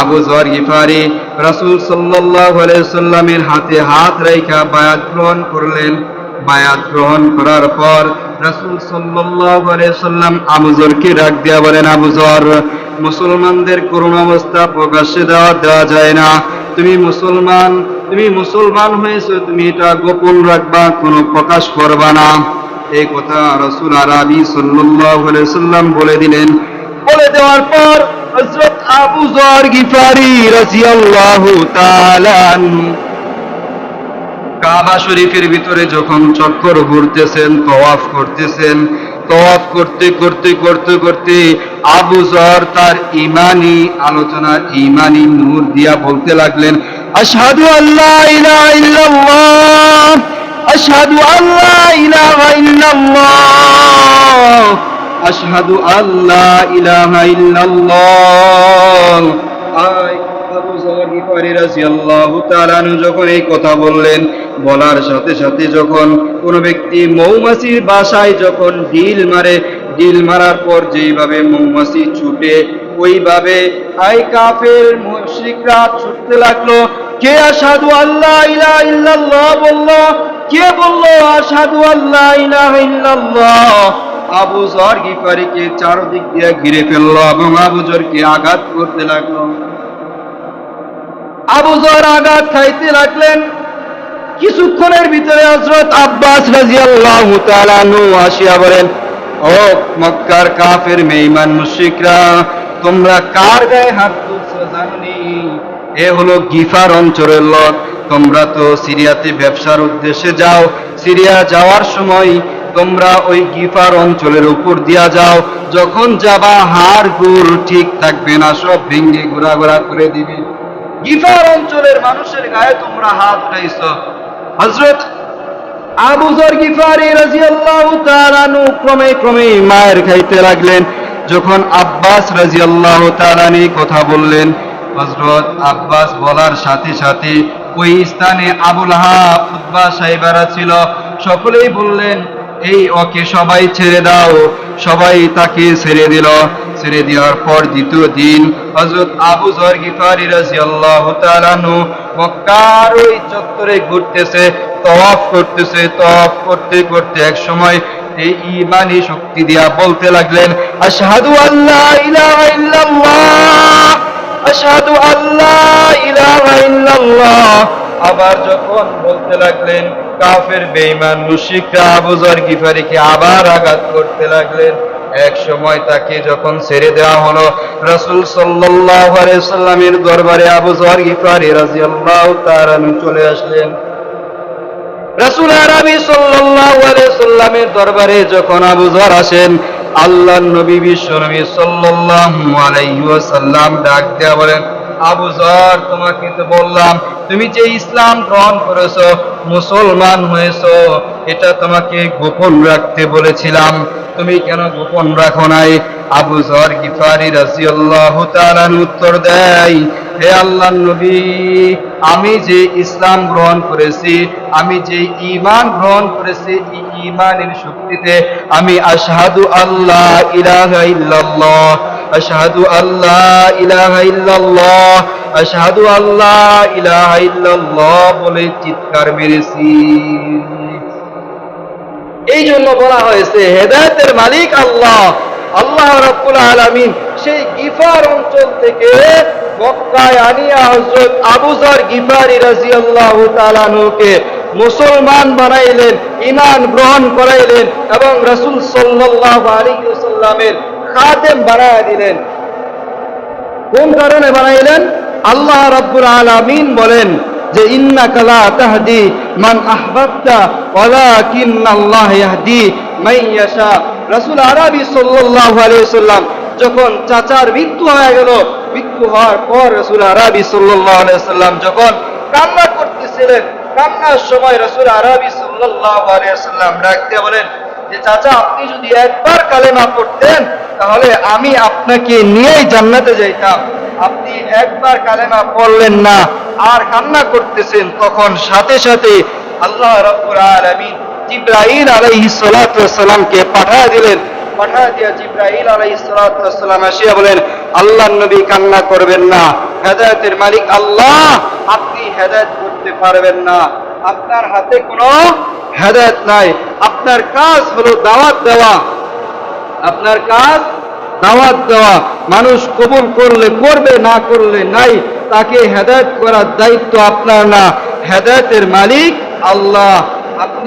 আবু জর গিফারি রাসূল সাল্লাল্লাহু সাল্লামের হাতে হাত রেখা বায়াত গ্রহণ করলেন। বায়াত গ্রহণ করার পর রাসূল সাল্লাল্লাহু সাল্লাম আবু জরকে ডাক দিয়া বলেন, আবু জর, মুসলমানদের করুণ অবস্থা প্রকাশ্যে দেওয়া দেওয়া যায় না। তুমি মুসলমান তুমি মুসলমান হয়েছো, তুমি এটা গোপন রাখবা, কোনো প্রকাশ করবা না। এই কথা রসুল আরবি সাল্লাল্লাহু আলাইহি সাল্লাম বলে দিলেন। বলে দেওয়ার পর হযরত আবু যর গিফারি রাদিয়াল্লাহু তাআলা কাবা শরীফের ভিতরে যখন চক্কর ঘুরতেছেন, তওয়াফ করতেছেন, তওয়াফ করতে করতে করতে করতে আবু জর তার ইমানি আলোচনা, ইমানি নূর দিয়া বলতে লাগলেন, আশহাদু আল্লাহ ইলাহা ইল্লাল্লাহ, আশহাদু আল্লাহ ইলাহা ইল্লাল্লাহ। ইল্লাল্লাহ। আয় আবু যর গিফারি রাদিয়াল্লাহু তাআলা যখন এই কথা বললেন, বলার সাথে সাথে যখন কোন ব্যক্তি মৌমাছির বাসায় যখন মারে মারার পর যেইভাবে মৌমাছি ছুটে, ওইভাবে আই কাফের মুশরিকরা ছুটতে লাগল। কে আশহাদু আল্লাহ ইল্লাল্লাহ বলল? কে বলল আশহাদু আল্লাহ আবু জর গিফারিকে চারদিক দিয়ে ঘিরে ফেলল এবং আবু জরকে আঘাত করতে লাগল। আবু জর আঘাত খাইতে লাগলেন। কিছুক্ষণের ভিতরে হযরত আব্বাস রাদিয়াল্লাহু তাআলা আনহু আসিয়া বলেন, ও মক্কার কাফের মেঈমান মুশরিকরা, তোমরা কার গায়ে হাত তুলছো জানি এ হলো গিফার অঞ্চলের লোক। তোমরা তো সিরিয়াতে ব্যবসার উদ্দেশ্যে যাও। সিরিয়া যাওয়ার সময় তোমরা ওই গিফার অঞ্চলের উপর দিয়া যাও। যখন যাবা, হাড় গুড় ঠিক থাকবে না, সব ভেঙ্গে ঘোরাঘোরা করে দিবে। গিফার অঞ্চলের মানুষের গায়ে তোমরা হাত উঠাইছ। হযরত আবু যর গিফারি রাদিয়াল্লাহু তাআলা ক্রমে ক্রমে মায়ের খাইতে লাগলেন। যখন আব্বাস রাদিয়াল্লাহু তাআলা নি কথা বললেন, হযরত আব্বাস বলার সাথে সাথে ওই স্থানে আবুল হাব, উতবা সাহেবারা ছিল। সকলেই বললেন এই ওকে সবাই ছেড়ে দাও। সবাই তাকে ছেড়ে দিল। ছেড়ে দেওয়ার পর দ্বিতীয় দিন হযরত আবু যর গিফারি রাদিয়াল্লাহু তাআলা আনহু মক্কার ওই চত্বরে ঘুরতেছে, তওয়াফ করতেছে। তওয়াফ করতে করতে এক সময় এই ইমানি শক্তি দিয়া বলতে লাগলেন, আশহাদু আল্লাহ ইলাহা ইল্লাল্লাহ, আশহাদু আল্লাহ ইলাহা ইল্লাল্লাহ। আবার যখন বলতে লাগলেন কাফের, বেঈমান, মুশরিকরা আবু যর গিফারিকে আবার আঘাত করতে লাগলেন। এক সময় তাকে যখন ছেড়ে দেওয়া হলো, রাসূল সাল্লাল্লাহু আলাইহি সাল্লামের দরবারে আবু যর গিফারি রাদিয়াল্লাহু তাআলা চলে আসলেন। রাসূল আরবি সাল্লাল্লাহু আলাইহি সাল্লামের দরবারে যখন আবু যর আসেন, আল্লাহর নবী বিশ্ব নবী সাল্লাল্লাহু আলাইহি ওয়াসাল্লাম ডাক দেয়া বলেন আবু যর তোমাকে তো বললাম তুমি যে ইসলাম গ্রহণ করেছ, মুসলমান হয়েছো, এটা তোমাকে গোপন রাখতে বলেছিলাম। তুমি কেন গোপন রাখো নাই? আবু যর গিফারি রাদিয়াল্লাহু তাআলা উত্তর দেয়, হে আল্লাহ নবী, আমি যে ইসলাম গ্রহণ করেছি, আমি যে ইমান গ্রহণ করেছি, এই ঈমানের শক্তিতে আমি আশহাদু আল্লাহ ইলাহা ইল্লাল্লাহ, আশহাদু আল্লাহ ইলাহা ইল্লাল্লাহ আল্লাহ ইলাহা ইল্লাল্লাহ বলে চিৎকার মেরেছি। এই জন্য বলা হয়েছে মালিক আল্লাহ। আল্লাহ রাব্বুল আলামিন সেই গিফার অঞ্চল থেকে মক্কায় আনিয়া হযরত আবু যর গিফারি রাদিয়াল্লাহু তাআলা আনহুকে মুসলমান বানাইলেন ইমান গ্রহণ করাইলেন এবং রাসূল সাল্লাল্লাহু আলাইহি ওয়াসাল্লামের খাদেম বানায় দিলেন। কোন কারণে বানাইলেন? আল্লাহ রাব্বুল আলামিন বলেন যে ইন্না কালা তাহদি মান আহবাবতা, ওয়ালাকিন্নাল্লাহ ইয়াহদি মান ইয়াশা। রাসূল আরবি সাল্লাল্লাহু আলাইহি ওয়াসাল্লাম যখন চাচার মৃত্যু হয়ে গেল, মৃত্যু হওয়ার পর রাসূল আরবি সাল্লাল্লাহু আলাইহি ওয়াসাল্লাম যখন কান্না করতেছিলেন, কান্নার সময় রাসূল আরবি সাল্লাল্লাহু আলাইহি ওয়াসাল্লাম ডাক দিয়ে বলেন যে, চাচা, আপনি যদি একবার কালেমা পড়তেন, তাহলে আমি আপনাকে নিয়েই জান্নাতে যাইতাম। আপনি একবার কালেমা পড়লেন না, আর কান্না করতেছেন, তখন সাথে সাথে আল্লাহ রাব্বুল ওয়াসসালামকে দিলেন। সালাতু আসিয়া বলেন নবী কান্না করবেন না। হেদায়েতের মালিক আল্লাহ। আপনি হেদায়েত করতে পারবেন না। আপনার হাতে কোনো হেদায়েত নাই। আপনার কাজ হলো দাওয়াত দেওয়া। আপনার কাজ দাওয়াত দেওয়া, মানুষ কবুল করলে, করবে, না করলে নাই, তাকে হেদায়ত করার দায়িত্ব আপনার না। হেদায়তের মালিক আল্লাহ। আপনি